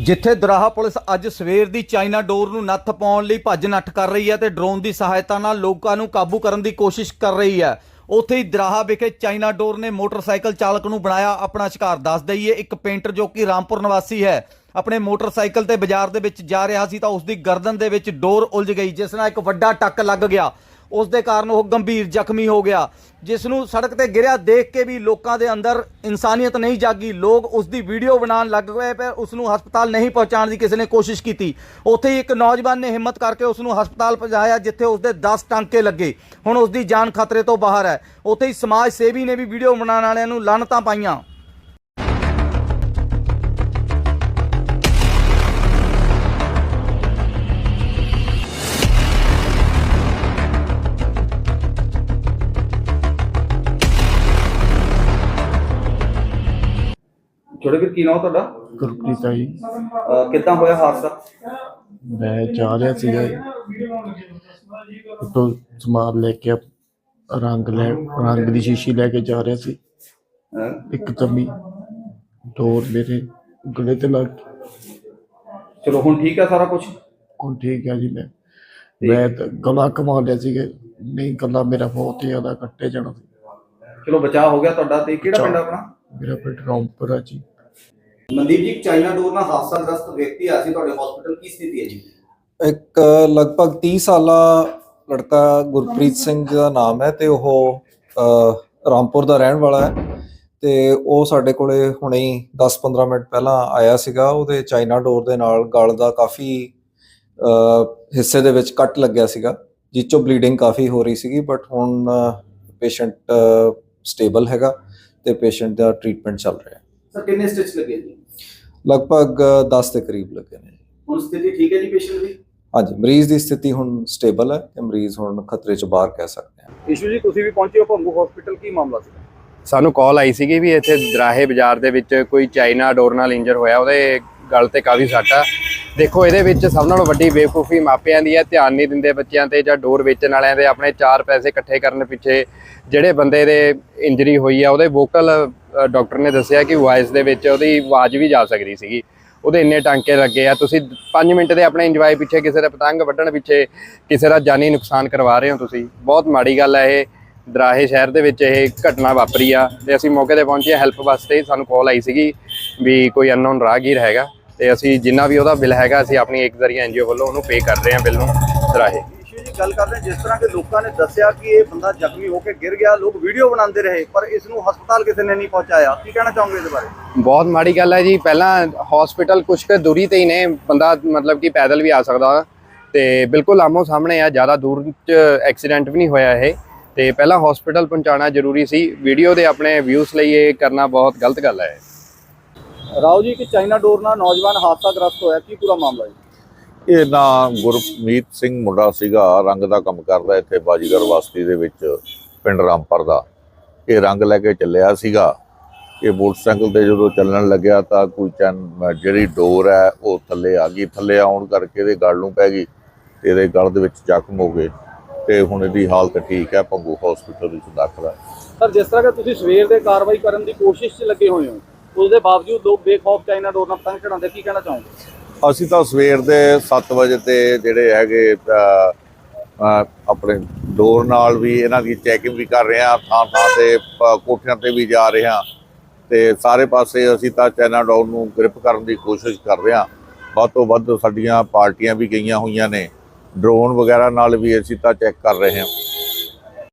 ਜਿੱਥੇ ਦਰਾਹਾ ਪੁਲਿਸ ਅੱਜ ਸਵੇਰ ਦੀ ਚਾਈਨਾ ਡੋਰ ਨੂੰ ਨੱਥ ਪਾਉਣ ਲਈ ਭੱਜ ਨੱਠ ਕਰ ਰਹੀ ਹੈ ਤੇ ਡਰੋਨ ਦੀ ਸਹਾਇਤਾ ਨਾਲ ਲੋਕਾਂ ਨੂੰ ਕਾਬੂ ਕਰਨ ਦੀ ਕੋਸ਼ਿਸ਼ ਕਰ ਰਹੀ ਹੈ। ਉੱਥੇ ਹੀ ਦਰਾਹਾ ਵਿਖੇ ਚਾਈਨਾ ਡੋਰ ਨੇ ਮੋਟਰਸਾਈਕਲ ਚਾਲਕ ਨੂੰ ਬਣਾਇਆ ਆਪਣਾ ਸ਼ਿਕਾਰ। ਦੱਸ ਦਈਏ, ਇੱਕ ਪੇਂਟਰ ਜੋ ਕਿ ਰਾਮਪੁਰ ਨਿਵਾਸੀ ਹੈ, ਆਪਣੇ ਮੋਟਰਸਾਈਕਲ ਤੇ ਬਾਜ਼ਾਰ ਦੇ ਵਿੱਚ ਜਾ ਰਿਹਾ ਸੀ ਤਾਂ ਉਸ ਦੀ ਗਰਦਨ ਦੇ ਵਿੱਚ ਡੋਰ ਉਲਝ ਗਈ, ਜਿਸ ਨਾਲ ਇੱਕ ਵੱਡਾ ਟੱਕ ਲੱਗ ਗਿਆ। ਉਸ ਦੇ ਕਾਰਨ ਉਹ ਗੰਭੀਰ ਜ਼ਖਮੀ ਹੋ ਗਿਆ ਜਿਸ ਨੂੰ ਸੜਕ ਤੇ ਗਿਰਿਆ ਦੇਖ ਕੇ ਵੀ ਲੋਕਾਂ ਦੇ ਅੰਦਰ ਇਨਸਾਨੀਅਤ ਨਹੀਂ ਜਾਗੀ। ਲੋਕ ਉਸ ਦੀ ਵੀਡੀਓ ਬਣਾਉਣ ਲੱਗ ਗਏ ਪਰ ਉਸ ਨੂੰ ਹਸਪਤਾਲ ਨਹੀਂ ਪਹੁੰਚਾਉਣ ਦੀ ਕਿਸੇ ਨੇ ਕੋਸ਼ਿਸ਼ ਕੀਤੀ। ਉੱਥੇ ਹੀ ਇੱਕ ਨੌਜਵਾਨ ਨੇ ਹਿੰਮਤ ਕਰਕੇ ਉਸ ਨੂੰ ਹਸਪਤਾਲ ਪਹੁੰਚਾਇਆ, ਜਿੱਥੇ ਉਸ ਦੇ 10 ਟਾਂਕੇ ਲੱਗੇ। ਹੁਣ ਉਸ ਦੀ ਜਾਨ ਖਤਰੇ ਤੋਂ ਬਾਹਰ ਹੈ। ਉੱਥੇ ਹੀ ਸਮਾਜ ਸੇਵੀ ਨੇ ਵੀ ਵੀਡੀਓ ਬਣਾਉਣ ਵਾਲਿਆਂ ਨੂੰ ਲਾਹਨਤਾਂ ਪਾਈਆਂ। ਛੋਟੇ ਵੀਰ ਕੀ ਨਾਮ ਤੁਹਾਡਾ? ਗੁਰਪ੍ਰੀਤ ਆ ਜੀ। ਕਿੱਦਾਂ ਹੋਇਆ ਹਾਦਸਾ? ਮੈਂ ਜਾ ਰਿਹਾ ਸੀਗਾ। ਤੋਂ ਸਮਾਨ ਲੈ ਕੇ ਰੰਗ ਲੈ ਰੰਗ ਦੀ ਸ਼ੀਸ਼ੀ ਲੈ ਕੇ ਜਾ ਰਿਹਾ ਸੀ। ਇੱਕ ਤਮੀ ਡੋਰ ਮੇਰੇ ਗਲੇ ਤੇ ਲੱਗ ਗਈ। ਚਲੋ ਹੁਣ ਠੀਕ ਹੈ ਸਾਰਾ ਕੁਝ ਹੁਣ ਠੀਕ ਹੈ ਜੀ ਮੈਂ। ਮੈਂ ਤਾਂ ਗਲਾ ਕਮਾ ਲਿਆ ਸੀਗਾ। ਨਹੀਂ ਗਲਾ ਮੇਰਾ ਬਹੁਤ ਹੀ ਜ਼ਿਆਦਾ ਕੱਟੇ ਜਾਣਾ ਸੀ। ਚਲੋ ਬਚਾਅ ਹੋ ਗਿਆ ਤੁਹਾਡਾ। ਤੇ ਕਿਹੜਾ ਪਿੰਡ ਆ ਆਪਣਾ? ਮੇਰਾ ਪਿੰਡ ਰੌਂਪੁਰ ਆ ਜੀ। ਮਨਦੀਪ ਜੀ, ਚਾਈਨਾ ਡੋਰ ਨਾਲ ਹਾਦਸਾਗ੍ਰਸਤ ਵਿਅਕਤੀ ਆ ਸੀ ਤੁਹਾਡੇ ਹਸਪੀਟਲ ਕੀ ਸਥਿਤੀ ਹੈ ਜੀ? ਇੱਕ ਲਗਭਗ 30 ਸਾਲਾ ਲੜਕਾ ਗੁਰਪ੍ਰੀਤ ਸਿੰਘ ਦਾ ਨਾਮ ਹੈ ਤੇ ਉਹ ਰਾਮਪੁਰ ਦਾ ਰਹਿਣ ਵਾਲਾ ਹੈ ਤੇ ਉਹ ਸਾਡੇ ਕੋਲੇ ਹੁਣੇ ਹੀ 10-15 ਮਿੰਟ ਪਹਿਲਾਂ ਆਇਆ ਸੀਗਾ। ਉਹਦੇ ਚਾਈਨਾ ਡੋਰ ਦੇ ਨਾਲ ਗਲ ਦਾ ਕਾਫੀ ਹਿੱਸੇ ਦੇ ਵਿੱਚ ਕੱਟ ਲੱਗਿਆ ਸੀਗਾ, ਜਿਸ ਚੋਂ ਬਲੀਡਿੰਗ ਕਾਫੀ ਹੋ ਰਹੀ ਸੀਗੀ ਬਟ ਹੁਣ ਪੇਸ਼ੈਂਟ ਸਟੇਬਲ ਹੈਗਾ ਤੇ ਪੇਸ਼ੈਂਟ ਦਾ ਟ੍ਰੀਟਮੈਂਟ ਚੱਲ ਰਿਹਾ। ਹੈ ਸਰ ਕਿੰਨੇ ਸਟਿਚ ਲੱਗੇ ਜੀ? ਲਗਭਗ 10 ਦੇ ਕਰੀਬ ਲੱਗੇ ਨੇ ਹੁਣ ਸਥਿਤੀ ਠੀਕ ਹੈ ਜੀ ਪੇਸ਼ੈਂਟ ਦੀ? ਹਾਂਜੀ ਮਰੀਜ਼ ਦੀ ਸਥਿਤੀ ਹੁਣ ਸਟੇਬਲ ਹੈ ਤੇ ਮਰੀਜ਼ ਹੁਣ ਖਤਰੇ ਤੋਂ ਬਾਹਰ ਕਹਿ ਸਕਦੇ ਹਾਂ। ਇਸ਼ੂ ਜੀ ਤੁਸੀਂ ਵੀ ਪਹੁੰਚੇ ਹੋ ਭੰਗੂ ਹਸਪੀਟਲ ਕੀ ਮਾਮਲਾ ਸੀ? ਸਾਨੂੰ ਕਾਲ ਆਈ ਸੀਗੀ ਵੀ ਇੱਥੇ ਦਰਾਹੇ ਬਾਜ਼ਾਰ ਦੇ ਵਿੱਚ ਕੋਈ ਚਾਈਨਾ ਡੋਰ ਨਾਲ ਇੰਜਰ ਹੋਇਆ ਉਹਦੇ ਗਲ ਤੇ ਕਾਫੀ ਸੱਟ ਆ। ਦੇਖੋ ਇਹਦੇ ਵਿੱਚ ਸਭ ਨਾਲੋਂ ਵੱਡੀ ਬੇਵਕੂਫੀ ਮਾਪਿਆਂ ਦੀ ਹੈ ਧਿਆਨ ਨਹੀਂ ਦਿੰਦੇ ਬੱਚਿਆਂ ਤੇ ਜਾਂ ਡੋਰ ਵੇਚਣ ਵਾਲਿਆਂ ਦੇ ਆਪਣੇ ਚਾਰ ਪੈਸੇ ਇਕੱਠੇ ਕਰਨ ਪਿੱਛੇ ਜਿਹੜੇ ਬੰਦੇ ਦੇ ਇੰਜਰੀ ਹੋਈ ਆ ਉਹਦੇ ਵੋਕਲ ਡਾਕਟਰ ਨੇ ਦੱਸਿਆ ਕਿ ਵਾਇਸ ਦੇ ਵਿੱਚ ਉਹਦੀ ਆਵਾਜ਼ ਵੀ ਜਾ ਸਕਦੀ ਸੀਗੀ। ਉਹਦੇ ਇੰਨੇ ਟਾਂਕੇ ਲੱਗੇ ਆ। ਤੁਸੀਂ 5 ਮਿੰਟ ਦੇ ਆਪਣੇ ਇੰਜੋਏ ਪਿੱਛੇ ਕਿਸੇ ਦਾ ਪਤੰਗ ਵੱਢਣ ਪਿੱਛੇ ਕਿਸੇ ਦਾ ਜਾਨੀ ਨੁਕਸਾਨ ਕਰਵਾ ਰਹੇ ਹੋ ਤੁਸੀਂ। ਬਹੁਤ ਮਾੜੀ ਗੱਲ ਹੈ ਇਹ। ਦਰਾਹੇ ਸ਼ਹਿਰ ਦੇ ਵਿੱਚ ਇਹ ਘਟਨਾ ਵਾਪਰੀ ਆ ਤੇ ਅਸੀਂ ਮੌਕੇ ਤੇ ਪਹੁੰਚੇ ਹੈਲਪ ਵਾਸਤੇ ਸਾਨੂੰ ਕਾਲ ਆਈ ਸੀਗੀ ਵੀ ਕੋਈ ਅਨਨੋਨ ਰਾਹਗੀਰ ਹੈਗਾ ਤੇ ਅਸੀਂ ਜਿੰਨਾ ਵੀ ਉਹਦਾ ਬਿੱਲ ਹੈਗਾ, ਅਸੀਂ ਆਪਣੀ ਇੱਕ ਜ਼ਰੀਆ ਐਨਜੀਓ ਵੱਲੋਂ ਉਹਨੂੰ ਪੇ ਕਰ ਰਹੇ ਹਾਂ ਬਿੱਲ ਨੂੰ ਦਰਾਹੇ। ਗੱਲ ਕਰਦੇ ਹਾਂ ਜਿਸ ਤਰ੍ਹਾਂ ਕਿ ਲੋਕਾਂ ਨੇ ਦੱਸਿਆ ਕਿ ਇਹ ਬੰਦਾ ਜ਼ਖਮੀ ਹੋ ਕੇ ਗਿਰ ਗਿਆ ਲੋਕ ਵੀਡੀਓ ਬਣਾਉਂਦੇ ਰਹੇ ਪਰ ਇਸ ਨੂੰ ਹਸਪਤਾਲ ਕਿਸੇ ਨੇ ਨਹੀਂ ਪਹੁੰਚਾਇਆ। ਕੀ ਕਹਿਣਾ ਚਾਹੋਗੇ ਇਹਦੇ ਬਾਰੇ? ਬਹੁਤ ਮਾੜੀ ਗੱਲ ਹੈ ਜੀ। ਪਹਿਲਾਂ ਹਸਪੀਟਲ ਕੁਛ ਕੁ ਦੂਰੀ ਤੇ ਹੀ ਨੇ ਬੰਦਾ ਮਤਲਬ ਕਿ ਪੈਦਲ ਵੀ ਆ ਸਕਦਾ ਤੇ ਬਿਲਕੁਲ ਆਮੋ ਸਾਹਮਣੇ ਆ ਜ਼ਿਆਦਾ ਦੂਰ ਚ ਐਕਸੀਡੈਂਟ ਵੀ ਨਹੀਂ ਹੋਇਆ ਇਹ। ਤੇ ਪਹਿਲਾਂ ਹਸਪੀਟਲ ਪਹੁੰਚਾਉਣਾ ਜ਼ਰੂਰੀ ਸੀ। ਵੀਡੀਓ ਦੇ ਆਪਣੇ ਵਿਊਜ਼ ਲਈ ਇਹ ਕਰਨਾ ਬਹੁਤ ਗਲਤ ਗੱਲ ਹੈ। ਰਾਓ ਜੀ ਕਿ ਚਾਈਨਾ ਡੋਰ ਨਾਲ ਨੌਜਵਾਨ ਹਾਦਸਾਗ੍ਰਸਤ ਹੋਇਆ। ਕੀ ਪੂਰਾ ਮਾਮਲਾ ਜੀ? ਇਹ ਨਾ ਗੁਰਮੀਤ ਸਿੰਘ ਮੁੰਡਾ ਸੀਗਾ, ਰੰਗ ਦਾ ਕੰਮ ਕਰਦਾ ਇੱਥੇ ਬਾਜੀਗਰ ਬਸਤੀ ਦੇ ਵਿੱਚ, ਪਿੰਡ ਰਾਮਪੁਰ ਦਾ। ਇਹ ਰੰਗ ਲੈ ਕੇ ਚੱਲਿਆ ਸੀਗਾ। ਇਹ ਮੋਟਰਸਾਈਕਲ ਤੇ ਜਦੋਂ ਚੱਲਣ ਲੱਗਿਆ ਤਾਂ ਕੋਈ ਚੈਨ ਜਿਹੜੀ ਡੋਰ ਹੈ, ਉਹ ਥੱਲੇ ਆ ਗਈ। ਥੱਲੇ ਆਉਣ ਕਰਕੇ ਇਹਦੇ ਗਲ ਨੂੰ ਪੈ ਗਈ ਤੇ ਇਹਦੇ ਗਲ ਦੇ ਵਿੱਚ ਜ਼ਖਮ ਹੋ ਗਏ ਤੇ ਹੁਣ ਇਹਦੀ ਹਾਲਤ ਠੀਕ ਹੈ ਪੰਗੂ ਹਸਪੀਟਲ ਵਿੱਚ ਦਾਖਲ ਹੈ। ਸਰ, ਜਿਸ ਤਰ੍ਹਾਂ ਕਿ ਤੁਸੀਂ ਸਵੇਰ ਦੇ ਕਾਰਵਾਈ ਕਰਨ ਦੀ ਕੋਸ਼ਿਸ਼ 'ਚ ਲੱਗੇ ਹੋਏ ਹੋ, ਉਸ ਦੇ ਬਾਵਜੂਦ ਲੋਕ ਬੇਖੌਫ ਚਾਈਨਾ ਡੋਰ ਨਾਲ ਪਤੰਗ ਚੜਾਉਂਦੇ ਕੀ ਕਹਿਣਾ ਚਾਹੋਗੇ? ਅਸੀਂ ਤਾਂ ਸਵੇਰ ਦੇ 7 ਵਜੇ ਤੇ ਜਿਹੜੇ ਹੈਗੇ ਆਪਣੇ ਡੋਰ ਨਾਲ ਵੀ ਇਹਨਾਂ ਦੀ ਚੈਕਿੰਗ ਵੀ ਕਰ ਰਹੇ ਹਾਂ, ਥਾਂ ਥਾਂ ਤੇ ਕੋਠਿਆਂ ਤੇ ਵੀ ਜਾ ਰਹੇ ਹਾਂ। ਤੇ ਸਾਰੇ ਪਾਸੇ ਅਸੀਂ ਤਾਂ ਚਾਈਨਾ ਡੋਰ ਨੂੰ ਗ੍ਰਿਪ ਕਰਨ ਦੀ ਕੋਸ਼ਿਸ਼ ਕਰ ਰਹੇ ਹਾਂ। ਵੱਧ ਤੋਂ ਵੱਧ ਸਾਡੀਆਂ ਪਾਰਟੀਆਂ ਵੀ ਗਈਆਂ ਹੋਈਆਂ ਨੇ। ਡਰੋਨ ਵਗੈਰਾ ਨਾਲ ਵੀ ਅਸੀਂ ਤਾਂ ਚੈੱਕ ਕਰ ਰਹੇ ਹਾਂ।